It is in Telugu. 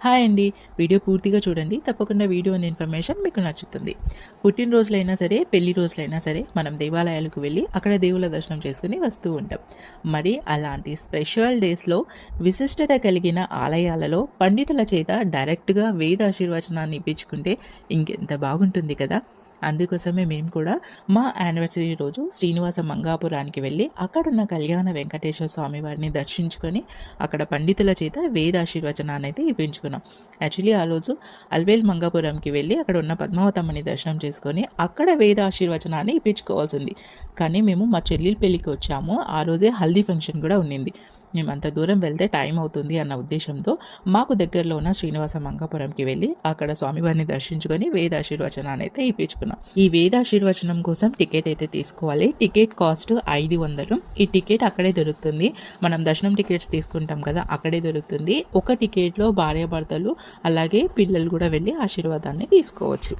హాయ్ అండి. వీడియో పూర్తిగా చూడండి. తప్పకుండా వీడియో అనే ఇన్ఫర్మేషన్ మీకు నచ్చుతుంది. పుట్టినరోజులైనా సరే పెళ్ళి రోజులైనా సరే మనం దేవాలయాలకు వెళ్ళి అక్కడ దేవుల దర్శనం చేసుకుని వస్తూ ఉంటాం. మరి అలాంటి స్పెషల్ డేస్లో విశిష్టత కలిగిన ఆలయాలలో పండితుల చేత డైరెక్ట్గా వేద ఆశీర్వచనాన్ని ఇప్పించుకుంటే ఇంకెంత బాగుంటుంది కదా? అందుకోసమే మేము కూడా మా యానివర్సరీ రోజు శ్రీనివాస మంగాపురానికి వెళ్ళి అక్కడున్న కళ్యాణ వెంకటేశ్వర స్వామి వారిని దర్శించుకొని అక్కడ పండితుల చేత వేద ఆశీర్వచనాన్ని అయితే ఇప్పించుకున్నాం. యాక్చువల్లీ ఆ రోజు అల్వేల్ మంగాపురంకి వెళ్ళి అక్కడ ఉన్న పద్మావతమ్మని దర్శనం చేసుకొని అక్కడ వేద ఆశీర్వచనాన్ని ఇప్పించుకోవాల్సింది. కానీ మేము మా చెల్లెల పెళ్ళికి వచ్చాము. ఆ రోజే హల్దీ ఫంక్షన్ కూడా ఉండింది. మేము అంత దూరం వెళ్తే టైం అవుతుంది అన్న ఉద్దేశంతో మాకు దగ్గరలో ఉన్న శ్రీనివాస మంగాపురంకి వెళ్ళి అక్కడ స్వామివారిని దర్శించుకొని వేదాశీర్వచనాన్ని అయితే ఇప్పించుకున్నాం. ఈ వేదాశీర్వచనం కోసం టికెట్ అయితే తీసుకోవాలి. టికెట్ కాస్ట్ ఐదు వందలు. ఈ టికెట్ అక్కడే దొరుకుతుంది. మనం దర్శనం టికెట్స్ తీసుకుంటాం కదా అక్కడే దొరుకుతుంది. ఒక టికెట్లో భార్యాభర్తలు అలాగే పిల్లలు కూడా వెళ్ళి ఆశీర్వాదాన్ని తీసుకోవచ్చు.